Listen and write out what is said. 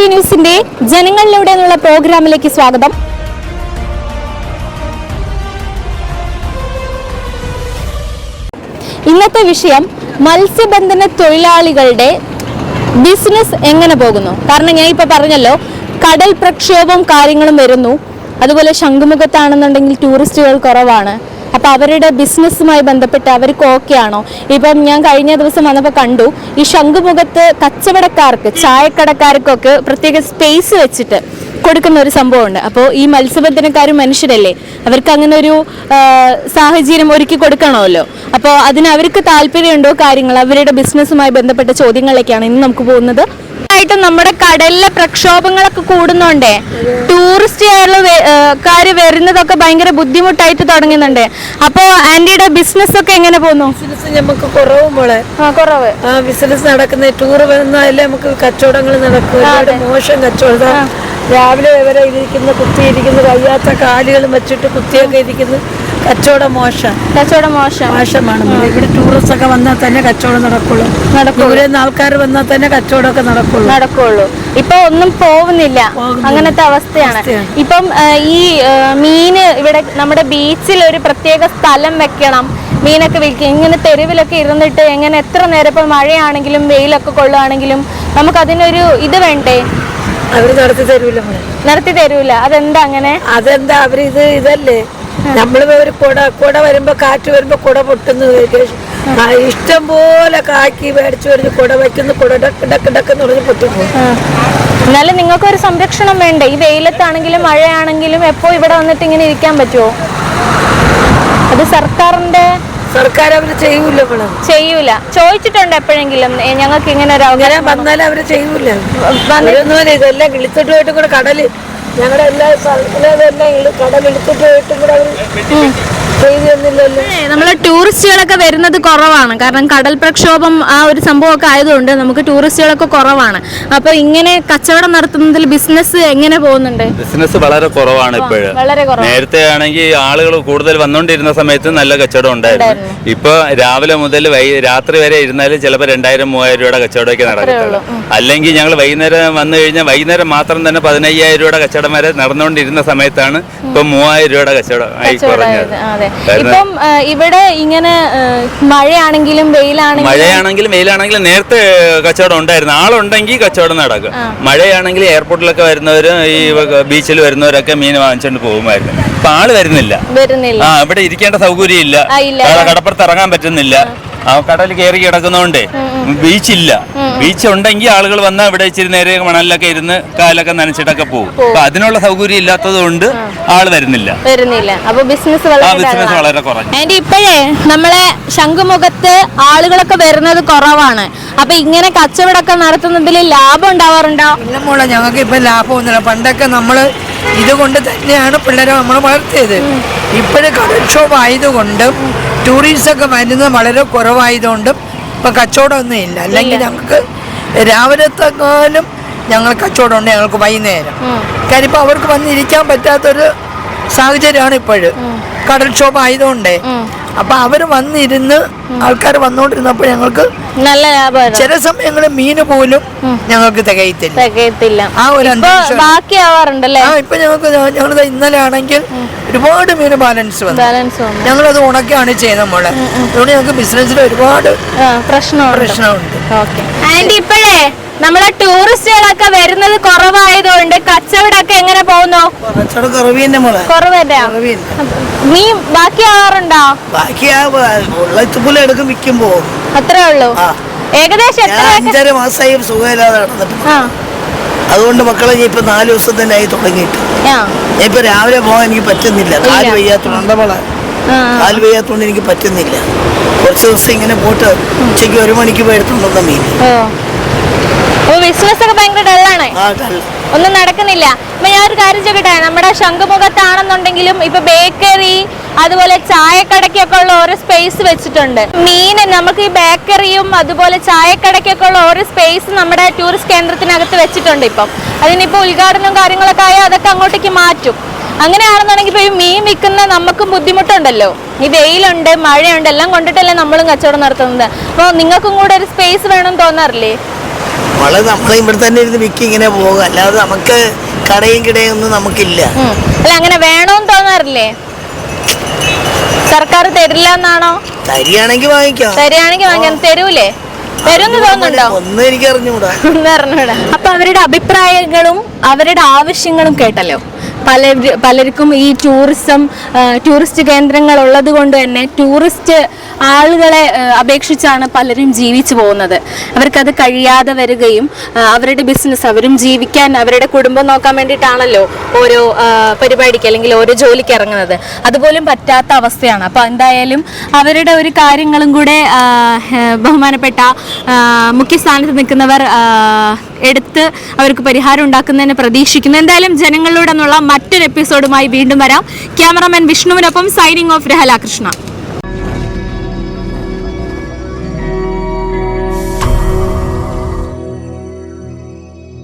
T ന്യൂസിന്റെ ജനങ്ങളിലൂടെ എന്നുള്ള പ്രോഗ്രാമിലേക്ക് സ്വാഗതം. ഇന്നത്തെ വിഷയം മത്സ്യബന്ധന തൊഴിലാളികളുടെ ബിസിനസ് എങ്ങനെ പോകുന്നു? കാരണം ഞാൻ ഇപ്പൊ പറഞ്ഞല്ലോ കടൽ പ്രക്ഷോഭം കാര്യങ്ങളും വരുന്നു. അതുപോലെ ശംഖുമുഖത്താണെന്നുണ്ടെങ്കിൽ ടൂറിസ്റ്റുകൾ കുറവാണ്. അപ്പൊ അവരുടെ ബിസിനസ്സുമായി ബന്ധപ്പെട്ട് അവർക്ക് ഓക്കെ ആണോ? ഇപ്പം ഞാൻ കഴിഞ്ഞ ദിവസം വന്നപ്പോൾ കണ്ടു ഈ ശംഖുമുഖത്ത് കച്ചവടക്കാർക്ക് ചായക്കടക്കാർക്കൊക്കെ പ്രത്യേക സ്പേസ് വെച്ചിട്ട് കൊടുക്കുന്ന ഒരു സംഭവമുണ്ട്. അപ്പോൾ ഈ മത്സ്യബന്ധനക്കാരും മനുഷ്യരല്ലേ അവർക്ക് അങ്ങനെ ഒരു സാഹചര്യം ഒരുക്കി കൊടുക്കണമല്ലോ. അപ്പോൾ അതിന് അവർക്ക് താല്പര്യമുണ്ടോ കാര്യങ്ങൾ? അവരുടെ ബിസിനസ്സുമായി ബന്ധപ്പെട്ട ചോദ്യങ്ങളിലേക്കാണ് ഇന്ന് നമുക്ക് പോകുന്നത്. ആയിട്ട് നമ്മുടെ കടലിലെ പ്രക്ഷോഭങ്ങളൊക്കെ കൂടുന്നുണ്ടേ. കാർ വരുന്നതൊക്കെ ഭയങ്കര ബുദ്ധിമുട്ടായിട്ട് തുടങ്ങുന്നുണ്ട്. അപ്പോ ആന്റിയുടെ ബിസിനസ് ഒക്കെ എങ്ങനെ പോകുന്നു? ബിസിനസ് നമുക്ക് കുറവും മോളെ. ആ കുറവ്. ആ ബിസിനസ് നടക്കുന്ന ടൂർ വന്നാലേ നമുക്ക് കച്ചവടങ്ങൾ നടക്കും. ഒരുപാട് മോശം കച്ചവടം. രാവിലെ വരെ ഇരിക്കുന്ന കുത്തിയിരിക്കുന്ന വയ്യാത്ത കാലുകൾ വെച്ചിട്ട് കുത്തിയൊക്കെ ഇരിക്കുന്ന. കച്ചവടം മോശം. കച്ചവടം മോശം. മോശമാണ്. ഇവിടെ ടൂറിസ്റ്റ് ഒക്കെ വന്നാൽ തന്നെ കച്ചവടം നടക്കുള്ളൂ. നിന്ന് ആൾക്കാർ വന്നാൽ തന്നെ കച്ചവടമൊക്കെ നടക്കുള്ളൂ. നടക്കുള്ളൂ. ഇപ്പൊ ഒന്നും പോകുന്നില്ല. അങ്ങനത്തെ അവസ്ഥയാണ്. ഇപ്പം ഈ മീന് ഇവിടെ നമ്മുടെ ബീച്ചിൽ ഒരു പ്രത്യേക സ്ഥലം വെക്കണം. മീനൊക്കെ വിൽക്കുക ഇങ്ങനെ തെരുവിലൊക്കെ ഇരുന്നിട്ട് എങ്ങനെ എത്ര നേരം ഇപ്പൊ മഴയാണെങ്കിലും വെയിലൊക്കെ കൊള്ളുകയാണെങ്കിലും നമുക്ക് അതിനൊരു ഇത് വേണ്ടേ? അവർ നടത്തി തരൂല നടത്തി തരൂല. അതെന്താ അങ്ങനെ? അതെന്താ? അവർ ഇത് ഇതല്ലേ? നമ്മൾ ഒരു കുട കുട വരുമ്പോ കാറ്റ് വരുമ്പോ കുട പൊട്ടുന്നു ആ, ഇഷ്ടം പോലെ കാക്കി മേടിച്ചു വരുന്ന കുട വയ്ക്കുന്നു കുട ഡക്ക് ഡക്ക് ഡക്ക് എന്ന് പറഞ്ഞ് പൊട്ടിപ്പോകും. എന്നാലും എന്നാലും നിങ്ങൾക്കൊരു സംരക്ഷണം വേണ്ടേ? ഈ വെയിലത്താണെങ്കിലും മഴയാണെങ്കിലും എപ്പോ ഇവിടെ വന്നിട്ട് ഇങ്ങനെ ഇരിക്കാൻ പറ്റുമോ അത് സർക്കാരിന്റെ സർക്കാർ അവർ ചെയ്യൂല ചെയ്യൂല. ചോദിച്ചിട്ടുണ്ട് എപ്പോഴെങ്കിലും. ഞങ്ങൾക്ക് ഇങ്ങനെ ഒരു അവകാശം വന്നാലും അവർ ചെയ്യൂല. ഇതെല്ലാം കിളിത്തിട്ട് പോയിട്ടും കൂടെ കടൽ ഞങ്ങളുടെ എല്ലാ സ്ഥലത്തിലെല്ലാം ഇളിത്തിട്ട് പോയിട്ടും കൂടെ അവർ നമ്മളെ ടൂറിസ്റ്റുകളൊക്കെ വരുന്നത് കുറവാണ്. കാരണം കടൽ പ്രക്ഷോഭം ആ ഒരു സംഭവമൊക്കെ ആയതുകൊണ്ട് നമുക്ക് ടൂറിസ്റ്റുകളൊക്കെ കുറവാണ്. അപ്പൊ ഇങ്ങനെ കച്ചവടം നടത്തുന്നതിൽ ബിസിനസ് എങ്ങനെ പോകുന്നുണ്ട്? ബിസിനസ് വളരെ കുറവാണ് ഇപ്പോഴും. നേരത്തെ ആണെങ്കിൽ ആളുകൾ കൂടുതൽ വന്നുകൊണ്ടിരുന്ന സമയത്ത് നല്ല കച്ചവടം ഉണ്ടായിരുന്നു. ഇപ്പൊ രാവിലെ മുതൽ രാത്രി വരെ ഇരുന്നാലും ചിലപ്പോൾ രണ്ടായിരം മൂവായിരം രൂപയുടെ കച്ചവടമൊക്കെ നടക്കത്തുള്ളൂ. അല്ലെങ്കിൽ ഞങ്ങൾ വൈകുന്നേരം വന്നു കഴിഞ്ഞാൽ വൈകുന്നേരം മാത്രം തന്നെ പതിനയ്യായിരം രൂപയുടെ കച്ചവടം വരെ നടന്നുകൊണ്ടിരുന്ന സമയത്താണ് ഇപ്പൊ മൂവായിരം രൂപയുടെ കച്ചവടം ആയി കുറഞ്ഞത്. ഇപ്പം ഇവിടെ ഇങ്ങനെ മഴയാണെങ്കിലും വെയിലാണെങ്കിലും മഴയാണെങ്കിലും വെയിലാണെങ്കിലും നേരത്തെ കച്ചവടം ഉണ്ടായിരുന്നു. ആളുണ്ടെങ്കിൽ കച്ചവടം നടക്കും മഴയാണെങ്കിൽ എയർപോർട്ടിലൊക്കെ വരുന്നവരും ഈ ബീച്ചിൽ വരുന്നവരൊക്കെ മീൻ വാങ്ങിച്ചുകൊണ്ട് പോകുമായിരുന്നു. ഇപ്പൊ ആൾ വരുന്നില്ല. വരുന്നില്ല. ആ ഇവിടെ ഇരിക്കേണ്ട സൗകര്യം ഇല്ല. കടപ്പുറത്ത് ഇറങ്ങാൻ പറ്റുന്നില്ല. ആ കടൽ കയറി കിടക്കുന്നോണ്ടേ ബീച്ചില്ല. ബീച്ച് ഉണ്ടെങ്കിൽ ആളുകൾ വന്നാൽ ഇവിടെ ഇച്ചിരി നേരെ മണലിലൊക്കെ ഇരുന്ന് കാലൊക്കെ നനച്ചിട്ടൊക്കെ പോകും. അപ്പൊ അതിനുള്ള സൗകര്യം ഇല്ലാത്തത് കൊണ്ട് ആൾ വരുന്നില്ല. വരുന്നില്ല. അപ്പൊ ബിസിനസ് വളരെ ബിസിനസ് കുറഞ്ഞു. ഇപ്പോഴേ നമ്മളെ ശംഖുമുഖത്ത് ആളുകളൊക്കെ വരുന്നത് കുറവാണ്. അപ്പൊ ഇങ്ങനെ കച്ചവടമൊക്കെ നടത്തുന്നതിൽ ലാഭം ഉണ്ടാവാറുണ്ടോ? ഇല്ല മോളെ ഞങ്ങൾക്ക് ഇപ്പൊ ലാഭമൊന്നുമില്ല. പണ്ടൊക്കെ നമ്മൾ ഇതുകൊണ്ട് തന്നെയാണ് പിള്ളേരെ നമ്മൾ വളർത്തിയത്. ഇപ്പോഴും കടൽക്ഷോഭം ആയതുകൊണ്ടും ടൂറിസ്റ്റ് ഒക്കെ വരുന്നത് വളരെ കുറവായതുകൊണ്ടും ഇപ്പം കച്ചവടമൊന്നും ഇല്ല. അല്ലെങ്കിൽ ഞങ്ങൾക്ക് രാവിലത്തെക്കാലും ഞങ്ങൾ കച്ചവടം ഉണ്ട് ഞങ്ങൾക്ക് വൈകുന്നേരം. കാര്യം ഇപ്പം അവർക്ക് വന്നിരിക്കാൻ പറ്റാത്തൊരു സാഹചര്യമാണ് ഇപ്പോഴും. കടൽക്ഷോഭം ആയതുകൊണ്ടേ അപ്പൊ അവർ വന്നിരുന്ന് ആൾക്കാർ വന്നുകൊണ്ടിരുന്നപ്പോൾ ഞങ്ങൾക്ക് നല്ല ലാഭം ചില സമയങ്ങളിൽ മീന് പോലും ഞങ്ങൾക്ക് തികയത്തില്ല. തികയത്തില്ല. ആ ഒരു ബാക്കിയാവാറുണ്ടല്ലേ ബാക്കി ആവാറുണ്ടല്ലേ ആ ഇപ്പൊ ഞങ്ങൾക്ക് ഞങ്ങൾ ഇന്നലെ ആണെങ്കിൽ ഒരുപാട് മീന് ബാലൻസ് വന്നു. ബാലൻസ് വന്നു. ഞങ്ങളത് ഉണക്കാണ് ചെയ്യുന്നത് മോളെ. അതുകൊണ്ട് ഞങ്ങൾക്ക് ബിസിനസ്സിൽ ഒരുപാട് പ്രശ്നമുണ്ട്. പ്രശ്നമുണ്ട്. ഓക്കെ. ആൻഡ് ഇപ്പോഴേ? നമ്മളെ ടൂറിസ്റ്റുകളൊക്കെ വരുന്നത് കുറവായതുകൊണ്ട് കച്ചവടമൊക്കെ എങ്ങനെ പോകുന്നു? നീ ബാക്കി ആവാറുണ്ടോ? ബാക്കി ആ ഉള്ള ഇത്തുപോലെ എടുക്കും വിൽക്കും പോകും. അത്രേ ഉള്ളൂ. ഏകദേശം അഞ്ചര മാസമായി സുഖമില്ലാതെ അതുകൊണ്ട് മക്കളെ ഞാൻ ഇപ്പൊ നാല് ദിവസം തന്നെ ആയി തുടങ്ങിയിട്ട്. ഞാൻ ഇപ്പൊ രാവിലെ പോകാൻ എനിക്ക് പറ്റുന്നില്ല. കാൽ. വയ്യാത്തോണ്ട് മോളെ. കാൽ വയ്യാത്തോണ്ട് എനിക്ക് പറ്റുന്നില്ല. കുറച്ച് ദിവസം ഇങ്ങനെ പോട്ട് ഉച്ചയ്ക്ക് ഒരു മണിക്ക് പോയി എടുത്തോണ്ടുവന്ന മീൻ. അപ്പൊ ബിസിനസ് ഒക്കെ ഭയങ്കര ഡള്ളാണ് ഒന്നും നടക്കുന്നില്ല. അപ്പൊ ഞാൻ ഒരു കാര്യം ചോദിക്കട്ടെ? നമ്മുടെ ശംഖുമുഖത്താണെന്നുണ്ടെങ്കിലും ഇപ്പൊ ബേക്കറി അതുപോലെ ചായക്കടയ്ക്കൊക്കെ ഉള്ള ഓരോ സ്പേസ് വെച്ചിട്ടുണ്ട്. മീൻ നമുക്ക് ഈ ബേക്കറിയും അതുപോലെ ചായക്കടയ്ക്കൊക്കെ ഉള്ള ഓരോ സ്പേസ് നമ്മുടെ ടൂറിസ്റ്റ് കേന്ദ്രത്തിനകത്ത് വെച്ചിട്ടുണ്ട് ഇപ്പം. അതിനിപ്പോ ഉദ്ഘാടനവും കാര്യങ്ങളൊക്കെ ആയാൽ അതൊക്കെ അങ്ങോട്ടേക്ക് മാറ്റും. അങ്ങനെയാണെന്നുണ്ടെങ്കിൽ ഇപ്പൊ ഈ മീൻ വിൽക്കുന്ന നമുക്കും ബുദ്ധിമുട്ടുണ്ടല്ലോ. ഈ വെയിലുണ്ട് മഴയുണ്ട് എല്ലാം കൊണ്ടിട്ടല്ലേ നമ്മളും കച്ചവടം നടത്തുന്നത്. അപ്പോൾ നിങ്ങൾക്കും കൂടെ ഒരു സ്പേസ് വേണം തോന്നാറില്ലേ? നമ്മൾ നമ്മളെ ഇവിടെ തന്നെ ഇരുന്ന് വിൽക്കി ഇങ്ങനെ പോകുക അല്ലാതെ നമുക്ക് കടയും കിടയും ഒന്നും നമുക്കില്ല. അല്ല അങ്ങനെ വേണോന്ന് തോന്നാറില്ലേ? സർക്കാർ തരില്ല എന്നാണോ? തരികയാണെങ്കിൽ വാങ്ങിക്കാം. തരികയാണെങ്കിൽ വാങ്ങിക്കാൻ തരൂലേ? തരുമെന്ന് തോന്നുന്നുണ്ടോ? ഒന്നും എനിക്ക് അറിഞ്ഞുകൂടാ ഒന്ന് പറഞ്ഞൂടാ. അപ്പൊ അവരുടെ അഭിപ്രായങ്ങളും അവരുടെ ആവശ്യങ്ങളും കേട്ടല്ലോ. പല പലർക്കും ഈ ടൂറിസം ടൂറിസ്റ്റ് കേന്ദ്രങ്ങൾ ഉള്ളത് കൊണ്ട് തന്നെ ടൂറിസ്റ്റ് ആളുകളെ അപേക്ഷിച്ചാണ് പലരും ജീവിച്ചു പോകുന്നത്. അവർക്കത് കഴിയാതെ വരികയും അവരുടെ ബിസിനസ് അവരും ജീവിക്കാൻ അവരുടെ കുടുംബം നോക്കാൻ വേണ്ടിയിട്ടാണല്ലോ ഓരോ പരിപാടിക്ക് അല്ലെങ്കിൽ ഓരോ ജോലിക്ക് ഇറങ്ങുന്നത്. അതുപോലും പറ്റാത്ത അവസ്ഥയാണ്. അപ്പോൾ എന്തായാലും അവരുടെ ഒരു കാര്യങ്ങളും കൂടെ ബഹുമാനപ്പെട്ട മുഖ്യസ്ഥാനത്ത് മുഖ്യ സ്ഥാനത്ത് നിൽക്കുന്നവർ എടുത്ത് അവർക്ക് പരിഹാരം ഉണ്ടാക്കുന്നതിന് പ്രതീക്ഷിക്കുന്നു. എന്തായാലും ജനങ്ങളിലൂടെ നിന്നുള്ള മറ്റൊരു എപ്പിസോഡുമായി വീണ്ടും വരാം. ക്യാമറാമാൻ വിഷ്ണുവിനൊപ്പം സൈനിങ് ഓഫ് രഹല കൃഷ്ണ.